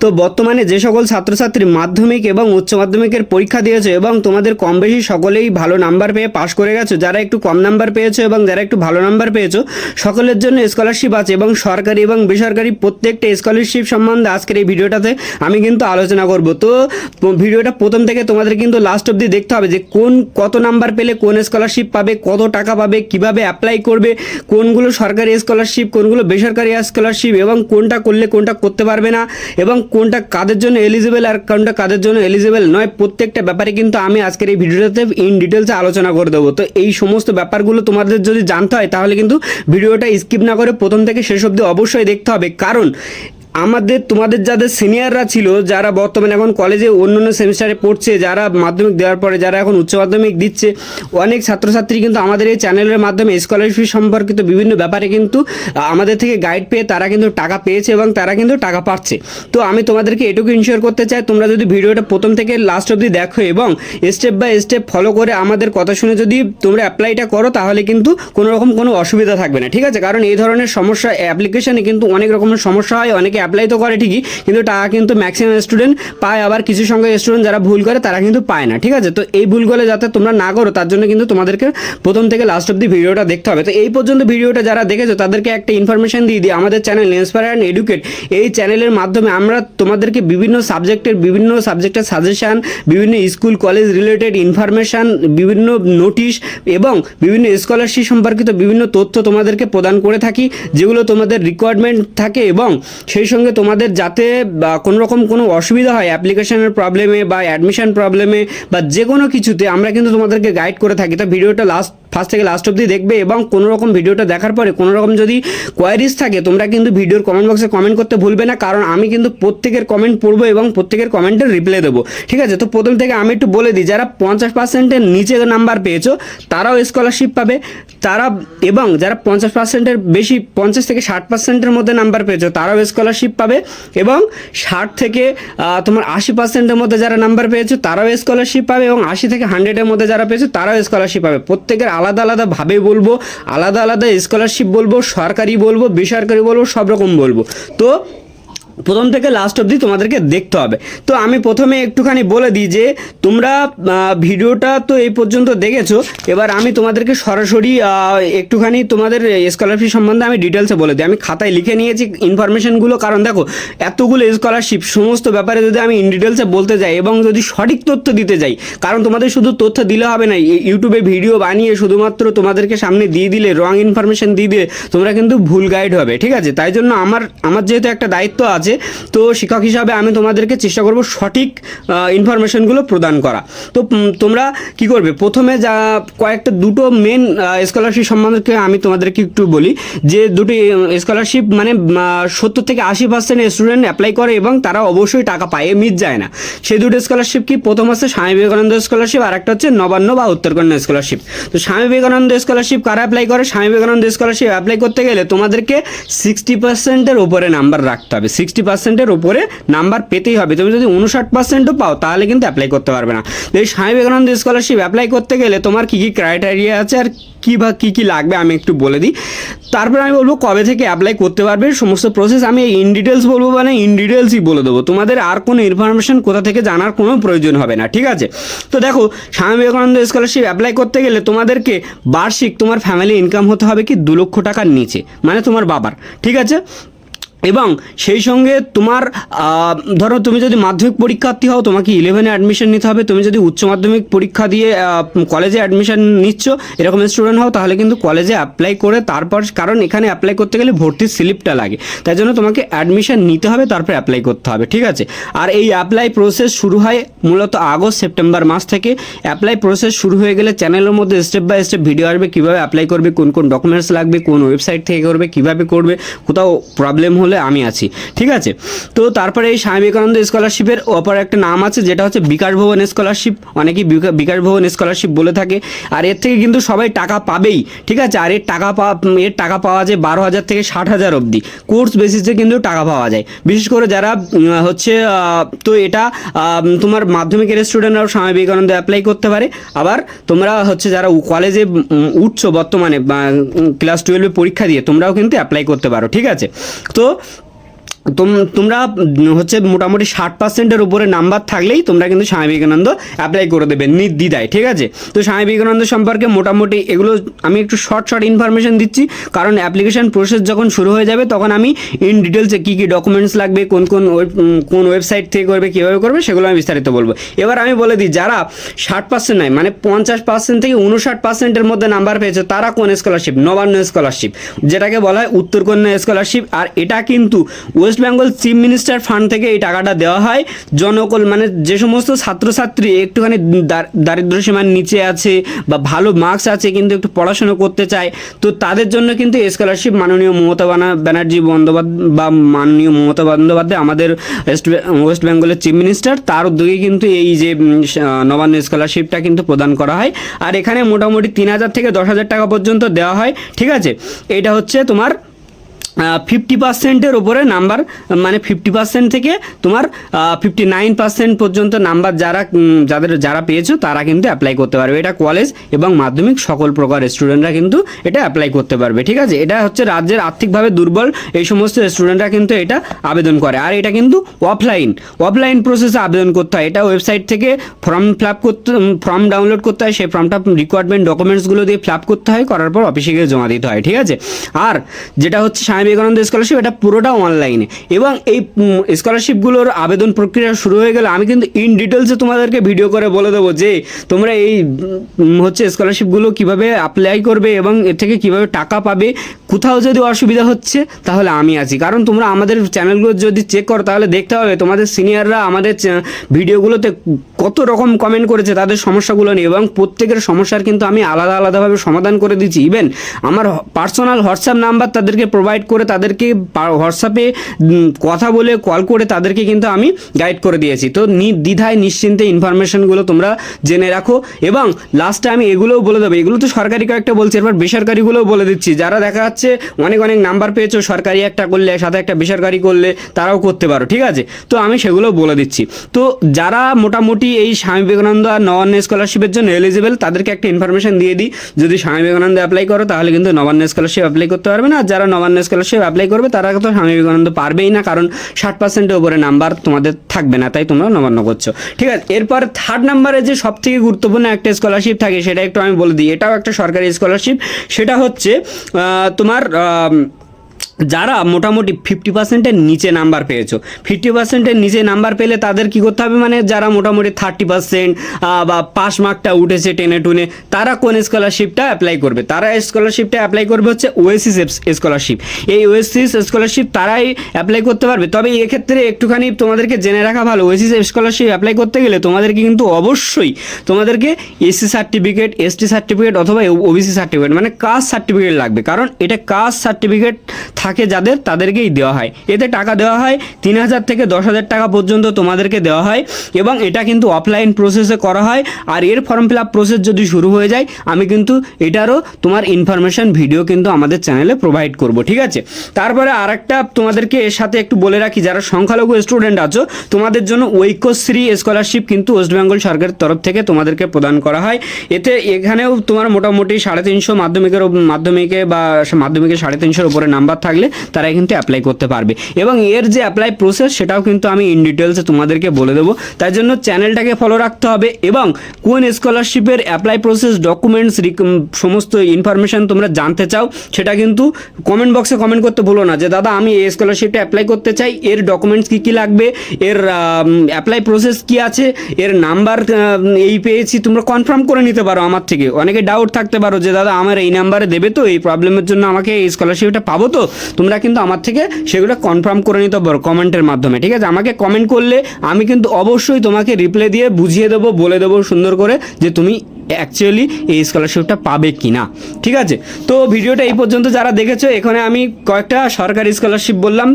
তো বর্তমানে যে সকল ছাত্রছাত্রী মাধ্যমিক এবং উচ্চ মাধ্যমিকের পরীক্ষা দিয়েছে এবং তোমাদের কম বেশি সকলেই ভালো নাম্বার পেয়ে পাশ করে গেছো, যারা একটু কম নাম্বার পেয়েছ এবং যারা একটু ভালো নাম্বার পেয়েছ, সকলের জন্য স্কলারশিপ আছে এবং সরকারি এবং বেসরকারি প্রত্যেকটা স্কলারশিপ সম্বন্ধে আজকের এই ভিডিওটাতে আমি কিন্তু আলোচনা করব। তো ভিডিওটা প্রথম থেকে তোমাদের কিন্তু লাস্ট অবধি দেখতে হবে যে কোন কত নাম্বার পেলে কোন স্কলারশিপ পাবে, কত টাকা পাবে, কীভাবে অ্যাপ্লাই করবে, কোনগুলো সরকারি স্কলারশিপ কোনগুলো বেসরকারি স্কলারশিপ এবং কোনটা করলে কোনটা করতে পারবে না এবং কোনটা কাদের জন্য এলিজিবল আর কোনটা কাদের জন্য এলিজিবল নয়, প্রত্যেকটা ব্যাপারে কিন্তু আমি আজকের এই ভিডিওটাতে ইন ডিটেলসে আলোচনা করে দেবো। তো এই সমস্ত ব্যাপারগুলো তোমাদের যদি জানতে হয়, তাহলে কিন্তু ভিডিওটা স্কিপ না করে প্রথম থেকে শেষ অবধি অবশ্যই দেখতে হবে। কারণ আমাদের, তোমাদের যাদের সিনিয়ররা ছিল, যারা বর্তমানে এখন কলেজে অন্য অন্য সেমিস্টারে পড়ছে, যারা মাধ্যমিক দেওয়ার পরে, যারা এখন উচ্চ মাধ্যমিক দিচ্ছে, অনেক ছাত্রছাত্রী কিন্তু আমাদের এই চ্যানেলের মাধ্যমে স্কলারশিপ সম্পর্কিত বিভিন্ন ব্যাপারে কিন্তু আমাদের থেকে গাইড পেয়ে তারা কিন্তু টাকা পেয়েছে এবং তারা কিন্তু টাকা পাচ্ছে। তো আমি তোমাদেরকে এটুকু ইনশিওর করতে চাই, তোমরা যদি ভিডিওটা প্রথম থেকে লাস্ট অবধি দেখো এবং স্টেপ বাই স্টেপ ফলো করে আমাদের কথা শুনে যদি তোমরা অ্যাপ্লাইটা করো, তাহলে কিন্তু কোনো রকম কোনো অসুবিধা থাকবে না। ঠিক আছে? কারণ এই ধরনের সমস্যা অ্যাপ্লিকেশনে কিন্তু অনেক রকমের সমস্যা হয়, অনেকে অ্যাপ্লাই তো করে ঠিকই, কিন্তু টাকা কিন্তু ম্যাক্সিমাম স্টুডেন্ট পায়, আবার কিছু সঙ্গে স্টুডেন্ট যারা ভুল করে তারা কিন্তু পায় না, ঠিক আছে? তো এই ভুলগুলো যাতে তোমরা না করো, তার জন্য কিন্তু তোমাদেরকে প্রথম থেকে লাস্ট অব্দি ভিডিওটা দেখতে হবে। তো এই পর্যন্ত ভিডিওটা যারা দেখেছ, তাদেরকে একটা ইনফরমেশন দিয়ে দিই, আমাদের চ্যানেল ইন্সপায়ার অ্যান্ড এডুকেট এই চ্যানেলের মাধ্যমে আমরা তোমাদেরকে বিভিন্ন সাবজেক্টের বিভিন্ন সাবজেক্টের সাজেশান বিভিন্ন স্কুল কলেজ রিলেটেড ইনফরমেশান বিভিন্ন নোটিশ এবং বিভিন্ন স্কলারশিপ সম্পর্কিত বিভিন্ন তথ্য তোমাদেরকে প্রদান করে থাকি, যেগুলো তোমাদের রিকোয়ারমেন্ট থাকে এবং সেই সঙ্গে তোমাদের যাতে কোনো রকম কোনো অসুবিধা হয় অ্যাপ্লিকেশনের প্রবলেমে বা অ্যাডমিশন প্রবলেমে বা যে কোনো কিছুতে, আমরা কিন্তু তোমাদেরকে গাইড করে থাকি। তো ভিডিওটা লাস্ট ফার্স্ট থেকে লাস্ট অবধি দেখবে এবং কোনো রকম ভিডিওটা দেখার পরে কোনো রকম যদি কোয়ারিজ থাকে, তোমরা কিন্তু ভিডিওর কমেন্ট বক্সে কমেন্ট করতে ভুলবে না, কারণ আমি কিন্তু প্রত্যেকের কমেন্ট পড়ব এবং প্রত্যেকের কমেন্টের রিপ্লাই দেবো। ঠিক আছে? তো প্রথম থেকে আমি একটু বলে দিই, যারা পঞ্চাশ পার্সেন্টের নিচে নাম্বার পেয়েছ, তারাও স্কলারশিপ পাবে। তারা, এবং যারা পঞ্চাশ পার্সেন্টের বেশি, পঞ্চাশ থেকে ষাট পার্সেন্টের মধ্যে নাম্বার পেয়েছ, তারাও স্কলারশিপ পাবে এবং ষাট থেকে তোমার আশি পার্সেন্টের মধ্যে যারা নাম্বার পেয়েছে, তারাও স্কলারশিপ পাবে এবং আশি থেকে হান্ড্রেডের মধ্যে যারা পেয়েছে, তারাও স্কলারশিপ পাবে। প্রত্যেকের আলাদা আলাদাভাবে বলব, আলাদা আলাদা স্কলারশিপ বলব, সরকারি বলব, বেসরকারি বলব, সব রকম বলব। তো প্রথম থেকে লাস্ট অবধি তোমাদেরকে দেখতে হবে। তো আমি প্রথমে একটুখানি বলে দিই যে, তোমরা ভিডিওটা তো এই পর্যন্ত দেখেছ, এবার আমি তোমাদেরকে সরাসরি একটুখানি তোমাদের স্কলারশিপ সম্বন্ধে আমি ডিটেলসে বলে দিই। আমি খাতায় লিখে নিয়েছি ইনফরমেশনগুলো কারণ দেখো, এতগুলো স্কলারশিপ সমস্ত ব্যাপারে যদি আমি ইন ডিটেলসে বলতে যাই এবং যদি সঠিক তথ্য দিতে যাই, কারণ তোমাদের শুধু তথ্য দিলে হবে না ইউটিউবে ভিডিও বানিয়ে শুধুমাত্র তোমাদেরকে সামনে দিয়ে দিলে রং ইনফরমেশন দিয়ে দিলে, তোমরা কিন্তু ভুল গাইড হবে, ঠিক আছে? তাই জন্য আমার আমার যেহেতু একটা দায়িত্ব আছে তো শিক্ষক হিসাবে আমি তোমাদেরকে চেষ্টা করব সঠিক ইনফরমেশনগুলো প্রদান করা। তো তোমরা কি করবে? প্রথমে যা কয়েকটা দুটো মেন স্কলারশিপ সম্বন্ধে আমি তোমাদেরকে একটু বলি। যে দুটি স্কলারশিপ মানে সত্তর থেকে আশি পার্সেন্ট স্টুডেন্ট অ্যাপ্লাই করে এবং তারা অবশ্যই টাকা পায়, এ মিস যায় না। সেই দুটো স্কলারশিপ কি? প্রথম হচ্ছে স্বামী বিবেকানন্দ স্কলারশিপ আর একটা হচ্ছে নবান্ন বা উত্তরকন্যা স্কলারশিপ তো স্বামী বিবেকানন্দ স্কলারশিপ কারা অ্যাপ্লাই করে? স্বামী বিবেকানন্দ স্কলারশিপ অ্যাপ্লাই করতে গেলে তোমাদেরকে সিক্সটি পার্সেন্টের উপরে নাম্বার রাখতে হবে। সিক্সটি পার্সেন্টের উপরে নাম্বার পেতেই হবে। তুমি যদি উনষাট পার্সেন্টও পাও, তাহলে কিন্তু অ্যাপ্লাই করতে পারবে না। তো এই স্বামী বিবেকানন্দ স্কলারশিপ অ্যাপ্লাই করতে গেলে তোমার কী কী ক্রাইটেরিয়া আছে আর কী বা কী কী লাগবে আমি একটু বলে দিই। তারপরে আমি বলব কবে থেকে অ্যাপ্লাই করতে পারবে, সমস্ত প্রসেস আমি ইন ডিটেলস বলব মানে ইন ডিটেলসই বলে দেবো। তোমাদের আর কোনো ইনফরমেশন কোথা থেকে জানার কোনো প্রয়োজন হবে না, ঠিক আছে? তো দেখো, স্বামী বিবেকানন্দ স্কলারশিপ অ্যাপ্লাই করতে গেলে তোমাদেরকে বার্ষিক তোমার ফ্যামিলি ইনকাম হতে হবে কি দু লক্ষ টাকার নিচে মানে তোমার বাবার, ঠিক আছে? এবং সেই সঙ্গে তোমার ধরো তুমি যদি মাধ্যমিক পরীক্ষার্থী হও, তোমাকে ইলেভেনে অ্যাডমিশন নিতে হবে। তুমি যদি উচ্চ মাধ্যমিক পরীক্ষা দিয়ে কলেজে অ্যাডমিশন নিচ্ছ, এরকম স্টুডেন্ট হও, তাহলে কিন্তু কলেজে অ্যাপ্লাই করে তারপর, কারণ এখানে অ্যাপ্লাই করতে গেলে ভর্তির স্লিপটা লাগে। তাই জন্য তোমাকে অ্যাডমিশন নিতে হবে, তারপর অ্যাপ্লাই করতে হবে, ঠিক আছে? আর এই অ্যাপ্লাই প্রসেস শুরু হয় মূলত আগস্ট, সেপ্টেম্বর মাস থেকে। অ্যাপ্লাই প্রসেস শুরু হয়ে গেলে চ্যানেলের মধ্যে স্টেপ বাই স্টেপ ভিডিও আসবে, কীভাবে অ্যাপ্লাই করবে, কোন কোন ডকুমেন্টস লাগবে, কোন ওয়েবসাইট থেকে করবে, কীভাবে করবে, কোথাও প্রবলেম হলে আমি আছি, ঠিক আছে? তো তারপরে এই স্বামী বিবেকানন্দ স্কলারশিপের অপর একটা নাম আছে, যেটা হচ্ছে বিকাশ ভবন স্কলারশিপ অনেকেই বিকাশ ভবন স্কলারশিপ বলে থাকে। আর এর থেকে কিন্তু সবাই টাকা পাবেই, ঠিক আছে? আর এর টাকা পাওয়া এর টাকা পাওয়া যায় বারো হাজার থেকে ষাট হাজার অবধি। কোর্স বেসিসে কিন্তু টাকা পাওয়া যায়। বিশেষ করে যারা হচ্ছে তো এটা তোমার মাধ্যমিকের স্টুডেন্টরাও স্বামী বিবেকানন্দ অ্যাপ্লাই করতে পারে। আবার তোমরা হচ্ছে যারা কলেজে উঠছো বর্তমানে ক্লাস টুয়েলভে পরীক্ষা দিয়ে, তোমরাও কিন্তু অ্যাপ্লাই করতে পারো, ঠিক আছে? তো তোমরা হচ্ছে মোটামুটি ষাট পার্সেন্টের উপরে নাম্বার থাকলেই তোমরা কিন্তু স্বামী বিবেকানন্দ অ্যাপ্লাই করে দেবে নির্দ্বিধায়, ঠিক আছে? তো স্বামী বিবেকানন্দ সম্পর্কে মোটামুটি এগুলো আমি একটু শর্ট শর্ট ইনফরমেশন দিচ্ছি, কারণ অ্যাপ্লিকেশন প্রসেস যখন শুরু হয়ে যাবে তখন আমি ইন ডিটেলসে কী কী ডকুমেন্টস লাগবে, কোন কোন কোন ওয়েবসাইট থেকে করবে, কীভাবে করবে সেগুলো আমি বিস্তারিত বলব। এবার আমি বলে দিই, যারা ষাট পার্সেন্ট নয় মানে পঞ্চাশ পার্সেন্ট থেকে উনষাট পার্সেন্টের মধ্যে নাম্বার পেয়েছে, তারা কোন স্কলারশিপ নবান্ন স্কলারশিপ যেটাকে বলা হয় উত্তরকন্যা স্কলারশিপ আর এটা কিন্তু West Bengal chief minister fund থেকে এই টাকাটা দেওয়া হয়। জনকল মানে যে সমস্ত ছাত্রছাত্রী একটুখানি দার- দারিদ্র্য সীমার নিচে আছে বা ভালো মার্কস আছে কিন্তু একটু পড়াশুনো করতে চায়, তো তাদের জন্য কিন্তু স্কলারশিপ মাননীয় মমতা বানা- ব্যানার্জি বন্দ্যোপাধ্যায় বা মাননীয় মমতা বন্দ্যোপাধ্যায় আমাদের ওয়েস্ট ওয়েস্ট বেঙ্গলের চিফ মিনিস্টার, তার উদ্যোগে কিন্তু এই যে নবান্ন স্কলারশিপটা কিন্তু প্রদান করা হয়। আর এখানে মোটামুটি তিন হাজার থেকে দশ হাজার টাকা পর্যন্ত দেওয়া হয়, ঠিক আছে? এটা হচ্ছে তোমার ফিফটি পার্সেন্টের ওপরে নাম্বার মানে ফিফটি পার্সেন্ট থেকে তোমার ফিফটি নাইন পার্সেন্ট পর্যন্ত নাম্বার যারা যাদের, যারা পেয়েছ, তারা কিন্তু অ্যাপ্লাই করতে পারবে। এটা কলেজ এবং মাধ্যমিক সকল প্রকার স্টুডেন্টরা কিন্তু এটা অ্যাপ্লাই করতে পারবে, ঠিক আছে? এটা হচ্ছে রাজ্যের আর্থিকভাবে দুর্বল, এই সমস্ত স্টুডেন্টরা কিন্তু এটা আবেদন করে। আর এটা কিন্তু অফলাইন অফলাইন প্রসেসে আবেদন করতে হয়। এটা ওয়েবসাইট থেকে ফর্ম ফিল আপ করতে ফর্ম ডাউনলোড করতে হয়। সেই ফর্মটা রিকোয়ারমেন্ট ডকুমেন্টসগুলো দিয়ে ফিল আপ করতে হয়। করার পর অফিসে গিয়ে জমা দিতে হয়, ঠিক আছে? আর যেটা হচ্ছে স্বামী বিবেকানন্দ স্কলারশিপ এটা পুরোটা অনলাইনে এবং এই স্কলারশিপগুলোর আবেদন প্রক্রিয়া শুরু হয়ে গেলে আমি কিন্তু ইন ডিটেলসে তোমাদেরকে ভিডিও করে বলে দেবো যে, তোমরা এই হচ্ছে স্কলারশিপগুলো কীভাবে অ্যাপ্লাই করবে এবং এর থেকে কীভাবে টাকা পাবে, কোথাও যদি অসুবিধা হচ্ছে, তাহলে আমি আছি। কারণ তোমরা আমাদের চ্যানেলগুলো যদি চেক করো, তাহলে দেখতে হবে তোমাদের সিনিয়ররা আমাদের ভিডিওগুলোতে কত রকম কমেন্ট করেছে তাদের সমস্যাগুলো নিয়ে এবং প্রত্যেকের সমস্যার কিন্তু আমি আলাদা আলাদাভাবে সমাধান করে দিচ্ছি ইভেন আমার পার্সোনাল হোয়াটসঅ্যাপ নাম্বার তাদেরকে প্রোভাইড করে তাদেরকে হোয়াটসঅ্যাপে কথা বলে কল করে তাদেরকে কিন্তু আমি গাইড করে দিয়েছি। তো দ্বিধায় নিশ্চিন্তে ইনফরমেশনগুলো তোমরা জেনে রাখো এবং লাস্টে আমি এগুলোও বলে দেবো। এগুলো তো সরকারি কয়েকটা বলছি, এবার বেসরকারিগুলোও বলে দিচ্ছি। যারা দেখা যাচ্ছে অনেক অনেক নাম্বার পেয়েছ, সরকারি একটা করলে, সাথে একটা বেসরকারি করলে তারাও করতে পারো, ঠিক আছে? তো আমি সেগুলো বলে দিচ্ছি। তো যারা মোটামুটি এই স্বামী বিবেকানন্দ আর নবান্ন স্কলারশিপের জন্য এলিজিবল তাদেরকে একটা ইনফরমেশন দিয়ে দিই। যদি স্বামী বিবেকানন্দ অ্যাপ্লাই করো, তাহলে কিন্তু নবান্ন স্কলারশিপ অ্যাপ্লাই করতে পারবে না। আর যারা নবান্ন স্কলারশিপ অ্যাপ্লাই করবে, তারা তো স্বামী বিবেকানন্দ পারবেই না, কারণ ষাট পার্সেন্টের উপরে নাম্বার তোমাদের থাকবে না, তাই তোমরা নবান্ন করছ। ঠিক আছে, এরপর থার্ড নাম্বারে যে সব থেকে গুরুত্বপূর্ণ একটা স্কলারশিপ থাকে, সেটা একটু আমি বলে দিই। এটাও একটা সরকারি স্কলারশিপ সেটা হচ্ছে তোমার যারা মোটামুটি ফিফটি পার্সেন্টের নিচে নাম্বার পেয়েছ। ফিফটি পার্সেন্টের নিচে নাম্বার পেলে তাদের কি করতে হবে? মানে যারা মোটামুটি থার্টি পার্সেন্ট বা পাস মার্কটা উঠেছে টেনে টুনে, তারা কোন স্কলারশিপটা অ্যাপ্লাই করবে? তারা স্কলারশিপটা অ্যাপ্লাই করবে হচ্ছে ওএসিস স্কলারশিপ এই ওএসিস স্কলারশিপ তারাই অ্যাপ্লাই করতে পারবে। তবে এক্ষেত্রে একটুখানি তোমাদেরকে জেনে রাখা ভালো। ওএসিস স্কলারশিপ অ্যাপ্লাই করতে গেলে তোমাদেরকে কিন্তু অবশ্যই তোমাদেরকে এসসি সার্টিফিকেট এসটি সার্টিফিকেট অথবা ওবিসি সার্টিফিকেট মানে কাস্ট সার্টিফিকেট লাগবে। কারণ এটা কাস্ট সার্টিফিকেট থাকে যাদের, তাদেরকেই দেওয়া হয়। এতে টাকা দেওয়া হয়, তিন হাজার থেকে দশ হাজার টাকা পর্যন্ত তোমাদেরকে দেওয়া হয় এবং এটা কিন্তু অফলাইন প্রসেসে করা হয়। আর এর ফর্ম ফিল আপ প্রসেস যদি শুরু হয়ে যায়, আমি কিন্তু এটারও তোমার ইনফরমেশন ভিডিও কিন্তু আমাদের চ্যানেলে প্রোভাইড করব, ঠিক আছে? তারপরে আর একটা তোমাদেরকে এর সাথে একটু বলে রাখি, যারা সংখ্যালঘু স্টুডেন্ট আছো, তোমাদের জন্য ঐক্যশ্রী স্কলারশিপ কিন্তু ওয়েস্ট বেঙ্গল সরকারের তরফ থেকে তোমাদেরকে প্রদান করা হয়। এতে এখানেও তোমার মোটামুটি সাড়ে তিনশো মাধ্যমিকের মাধ্যমিকে বা মাধ্যমিকে সাড়ে তিনশোর উপরে নাম্বার থাকলে তারা কিন্তু অ্যাপ্লাই করতে পারবে। এবং এর যে অ্যাপ্লাই প্রসেস সেটাও কিন্তু আমি ইন ডিটেলসে তোমাদেরকে বলে দেবো। তাই জন্য চ্যানেলটাকে ফলো রাখতে হবে এবং কোন স্কলারশিপের অ্যাপ্লাই প্রসেস ডকুমেন্টস সমস্ত ইনফরমেশন তোমরা জানতে চাও, সেটা কিন্তু কমেন্ট বক্সে কমেন্ট করতে ভুলো না যে, দাদা, আমি এই স্কলারশিপটা অ্যাপ্লাই করতে চাই। এর ডকুমেন্টস কী কী লাগবে? এর অ্যাপ্লাই প্রসেস কি আছে? এর নাম্বার এই পেয়েছি। তোমরা কনফার্ম করে নিতে পারো আমার থেকে। অনেকে ডাউট থাকতে পারো যে, দাদা, আমার এই নাম্বারে দেবে তো? এই প্রবলেমের জন্য আমাকে এই স্কলারশিপটা পাবো তো? তোমরা কিন্তু আমার থেকে সেগুলো কনফার্ম করে নিতে পারো কমেন্টের মাধ্যমে, ঠিক আছে? আমাকে কমেন্ট করলে আমি কিন্তু অবশ্যই তোমাকে রিপ্লাই দিয়ে বুঝিয়ে দেবো, বলে দেবো সুন্দর করে যে তুমি অ্যাকচুয়ালি এই স্কলারশিপটা পাবে কি না ঠিক আছে? তো ভিডিওটা এই পর্যন্ত যারা দেখেছ, এখানে আমি কয়েকটা সরকারি স্কলারশিপ বললাম।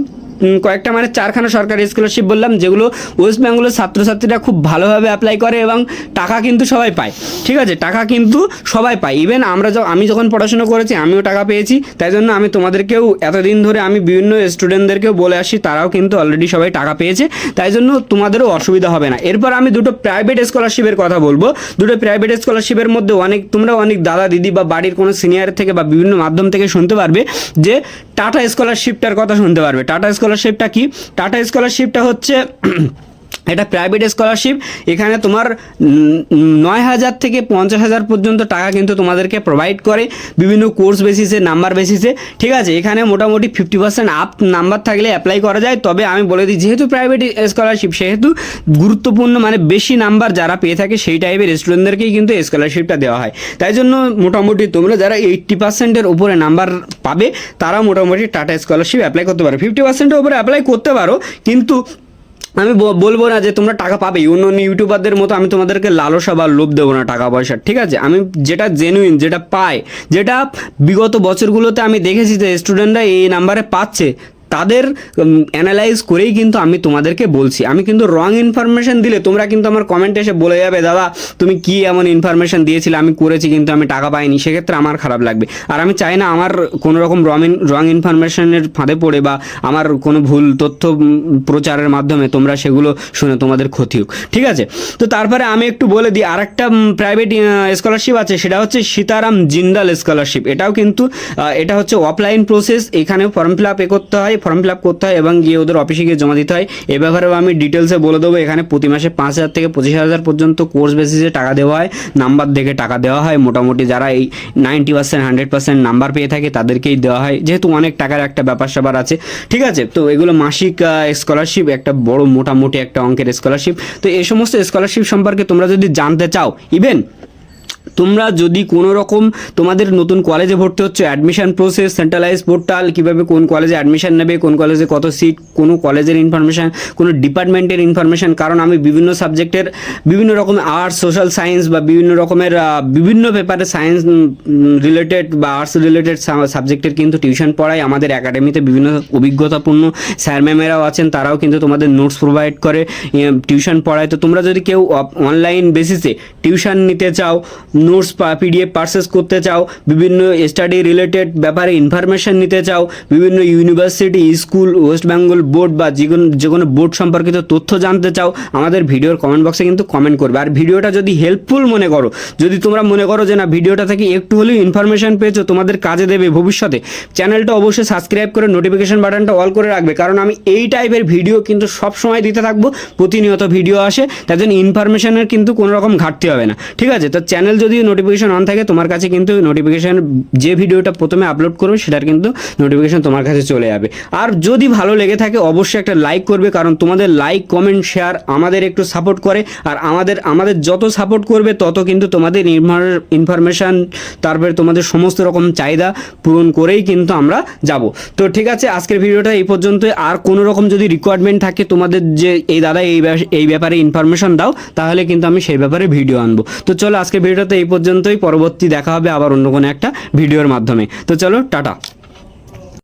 কয়েকটা মানে চারখানা সরকারি স্কলারশিপ বললাম, যেগুলো ওয়েস্ট বেঙ্গলের ছাত্রছাত্রীরা খুব ভালোভাবে অ্যাপ্লাই করে এবং টাকা কিন্তু সবাই পায়। ঠিক আছে? টাকা কিন্তু সবাই পায়। ইভেন আমরা আমি যখন পড়াশোনা করেছি, আমিও টাকা পেয়েছি। তাই জন্য আমি তোমাদেরকেও এতদিন ধরে আমি বিভিন্ন স্টুডেন্টদেরকেও বলে আসি, তারাও কিন্তু অলরেডি সবাই টাকা পেয়েছে। তাই জন্য তোমাদেরও অসুবিধা হবে না। এরপর আমি দুটো প্রাইভেট স্কলারশিপের কথা বলব। দুটো প্রাইভেট স্কলারশিপের মধ্যে অনেক, তোমরা অনেক দাদা দিদি বা বাড়ির কোনো সিনিয়র থেকে বা বিভিন্ন মাধ্যম থেকে শুনতে পারবে যে টাটা স্কলারশিপটার কথা শুনতে পারবে। টাটা স্কলারশিপটা কি? টাটা স্কলারশিপটা হচ্ছে এটা প্রাইভেট স্কলারশিপ এখানে তোমার নয় হাজার থেকে পঞ্চাশ হাজার পর্যন্ত টাকা কিন্তু তোমাদেরকে প্রোভাইড করে। বিভিন্ন কোর্স বেসিসে নাম্বার বেসিসে ঠিক আছে, এখানে মোটামুটি ফিফটি পার্সেন্ট আপ নাম্বার থাকলে অ্যাপ্লাই করা যায়। তবে আমি বলে দিই, যেহেতু প্রাইভেট স্কলারশিপ সেহেতু গুরুত্বপূর্ণ মানে বেশি নাম্বার যারা পেয়ে থাকে, সেই টাইপের স্টুডেন্টদেরকেই কিন্তু স্কলারশিপটা দেওয়া হয়। তাই জন্য মোটামুটি তোমরা যারা এইট্টি পার্সেন্টের উপরে নাম্বার পাবে, তারা মোটামুটি টাটা স্কলারশিপ অ্যাপ্লাই করতে পারো। ফিফটি পার্সেন্টের উপরে অ্যাপ্লাই করতে পারো, কিন্তু আমি বলব না যে তোমরা টাকা পাবে। অন্য অন্য ইউটিউবারদের মতো আমি তোমাদেরকে লালসা বা লোভ দেবো না টাকা পয়সা। ঠিক আছে? আমি যেটা জেনুইন যেটা পাই, যেটা বিগত বছরগুলোতে আমি দেখেছি যে স্টুডেন্টরা এই নাম্বারে পাচ্ছে তাদের অ্যানালাইজ করেই কিন্তু আমি তোমাদেরকে বলছি। আমি কিন্তু রং ইনফরমেশন দিলে তোমরা কিন্তু আমার কমেন্টে এসে বলে যাবে, দাদা, তুমি কি এমন ইনফরমেশন দিয়েছিলে? আমি করেছি কিন্তু আমি টাকা পাইনি। সেক্ষেত্রে আমার খারাপ লাগবে। আর আমি চাই না আমার কোনো রকম রং রং ইনফরমেশনের ফাঁদে পড়ে বা আমার কোনো ভুল তথ্য প্রচারের মাধ্যমে তোমরা সেগুলো শুনে তোমাদের ক্ষতি হোক। ঠিক আছে? তো তারপরে আমি একটু বলে দিই আর একটা প্রাইভেট স্কলারশিপ আছে। সেটা হচ্ছে সীতারাম জিন্দাল স্কলারশিপ এটাও কিন্তু এটা হচ্ছে অফলাইন প্রসেস এখানেও ফর্ম ফিল আপ করতে হয়। ফর্ম ফিল আপ করতে হয় এবং গিয়ে ওদের অফিসে গিয়ে জমা দিতে হয়। এ ব্যাপারেও আমি ডিটেলসে বলে দেবো, এখানে প্রতি মাসে পাঁচ হাজার থেকে পঁচিশ হাজার পর্যন্ত কোর্স বেসিসে টাকা দেওয়া হয়। নাম্বার দেখে টাকা দেওয়া হয়। মোটামুটি যারা এই ninety percent hundred percent number পেয়ে থাকে, তাদেরকেই দেওয়া হয়। যেহেতু অনেক টাকার একটা ব্যাপার স্যাপার আছে। ঠিক আছে, তো এগুলো মাসিক স্কলারশিপ একটা বড় মোটামুটি একটা অঙ্কের স্কলারশিপ তো এই সমস্ত স্কলারশিপ সম্পর্কে তোমরা যদি জানতে চাও ইভেন তোমরা যদি কোনো রকম তোমাদের নতুন কলেজে ভর্তি হচ্ছে অ্যাডমিশন প্রসেস সেন্ট্রালাইজ পোর্টাল কীভাবে কোন কলেজে অ্যাডমিশন নেবে, কোন কলেজে কত সিট কোনো কলেজের ইনফরমেশান কোনো ডিপার্টমেন্টের ইনফরমেশান কারণ আমি বিভিন্ন সাবজেক্টের বিভিন্ন রকম আর্টস সোশ্যাল সায়েন্স বা বিভিন্ন রকমের বিভিন্ন পেপারে সায়েন্স রিলেটেড বা আর্টস রিলেটেড সাবজেক্টের কিন্তু টিউশন পড়াই। আমাদের একাডেমিতে বিভিন্ন অভিজ্ঞতাপূর্ণ স্যার ম্যামেরাও আছেন, তারাও কিন্তু তোমাদের নোটস প্রোভাইড করে টিউশন পড়ায়। তো তোমরা যদি কেউ অনলাইন বেসিসে টিউশন নিতে চাও নোটস পিডিএফ পারচেস করতে চাও, বিভিন্ন স্টাডি রিলেটেড ব্যাপারে ইনফরমেশন নিতে চাও, বিভিন্ন university school West Bengal board বা যে কোনো যে কোনো বোর্ড সম্পর্কিত তথ্য জানতে চাও, আমাদের ভিডিওর কমেন্ট বক্সে কিন্তু কমেন্ট করবে। আর ভিডিওটা যদি হেল্পফুল মনে করো, যদি তোমরা মনে করো যে না ভিডিওটা থেকে একটু হলেও ইনফরমেশন পেয়েছ, তোমাদের কাজে দেবে ভবিষ্যতে চ্যানেলটা অবশ্যই সাবস্ক্রাইব করে নোটিফিকেশন বাটনটা অল করে রাখবে। কারণ আমি এই টাইপের ভিডিও কিন্তু সব সময় দিতে থাকব, প্রতিনিয়ত ভিডিও আসে, তার জন্য ইনফরমেশনের কিন্তু কোনো রকম ঘাটতি হবে না। ঠিক আছে? তো চ্যানেল যদি নোটিফিকেশন অন থাকে, তোমার কাছে কিন্তু নোটিফিকেশন যে ভিডিওটা প্রথমে আপলোড করবে, সেটার কিন্তু নোটিফিকেশন তোমার কাছে চলে যাবে। আর যদি ভালো লেগে থাকে, অবশ্যই একটা লাইক করবে, কারণ তোমাদের লাইক কমেন্ট শেয়ার আমাদের একটু সাপোর্ট করে, আর আমাদের আমাদের যত সাপোর্ট করবে, তত কিন্তু তোমাদের ইনফরমেশন তারপরে তোমাদের সমস্ত রকম চাহিদা পূরণ করেই কিন্তু আমরা যাব। তো ঠিক আছে, আজকের ভিডিওটা এই পর্যন্ত আর কোনো রকম যদি রিকোয়ারমেন্ট থাকে, তোমাদের যে এই দাদা এই এই ব্যাপারে ইনফরমেশন দাও, তাহলে কিন্তু আমি সেই ব্যাপারে ভিডিও আনব। তো চলো, আজকের ভিডিওটা এই পর্যন্তই। পরবর্তী দেখা হবে আবার অন্য কোনো একটা ভিডিওর মাধ্যমে। তো চলো টাটা।